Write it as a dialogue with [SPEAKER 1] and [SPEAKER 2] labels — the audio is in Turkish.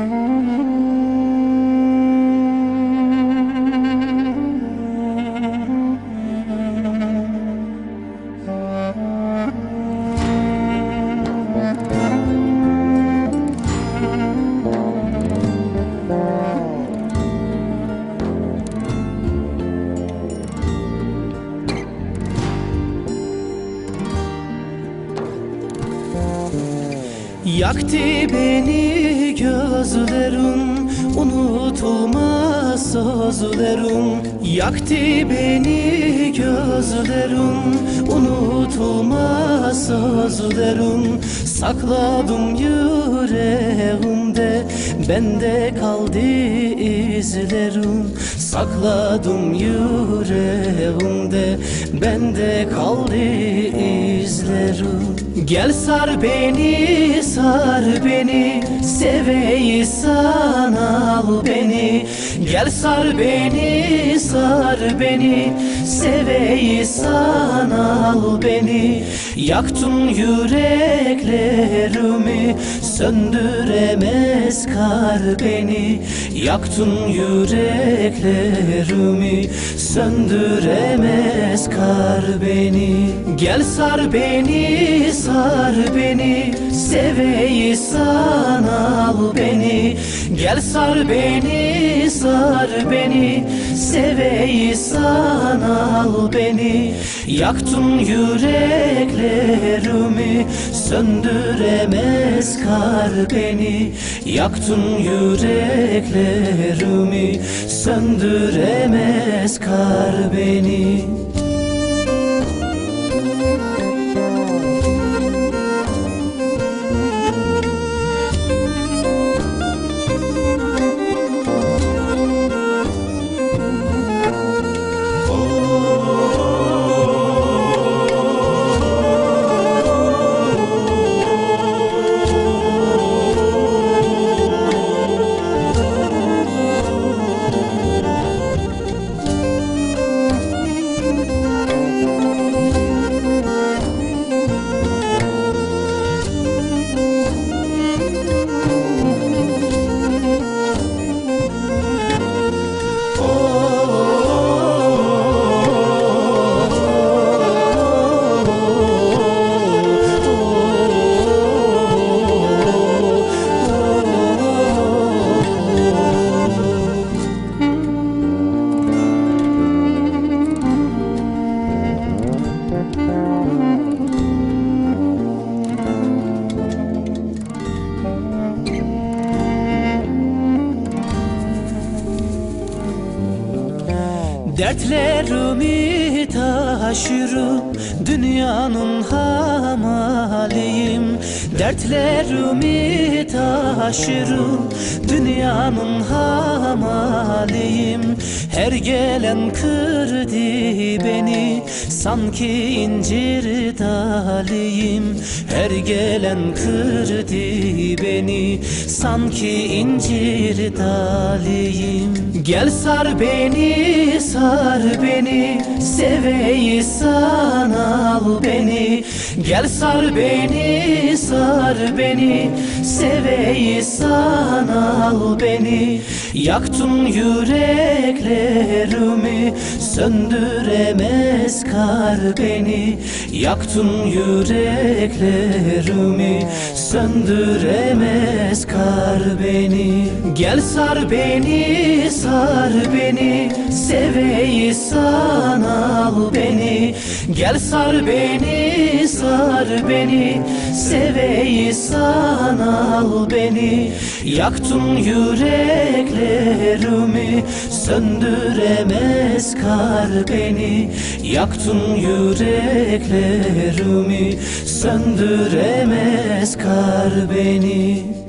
[SPEAKER 1] Mm-hmm. Yaktı beni gözlerin Unutulmaz sözlerin Yaktı beni gözlerin Unutulmaz sözlerin Sakladım yüreğimde Bende kaldı izlerin Sakladım yüreğimde Bende kaldı izlerin Gel sar beni sar beni Seveyi sana al beni. Gel sar beni sar beni Seveyi sana al beni. Yaktın yüreklerimi Söndüremez kar beni. Yaktın yüreklerimi Söndüremez kar beni. Gel sar beni sar beni Seveyi sana al beni. Gel sar beni sar beni Seveyi sana al beni. Yaktın yüreklerimi Söndüremez kar beni. Yaktın yüreklerimi Söndüremez kar beni Dertlerimi taşırım Dünyanın hamaliyim. Dertlerimi taşırım Dünyanın hamaliyim Her gelen kırdı beni Sanki incir daliyim Her gelen kırdı beni Sanki incir daliyim Gel sar beni sar beni Seveyi sana al beni. Gel sar beni sar beni Seveyi sana al beni. Yaktın yüreklerimi Söndüremez kar beni. Yaktın yüreklerimi Söndüremez kar beni. Gel sar beni sar beni Seveyi sana al beni. Gel sar beni sar beni Seveyi sana al beni. Yaktın yüreklerimi Söndüremez kar beni. Yaktın yüreklerimi Söndüremez kar beni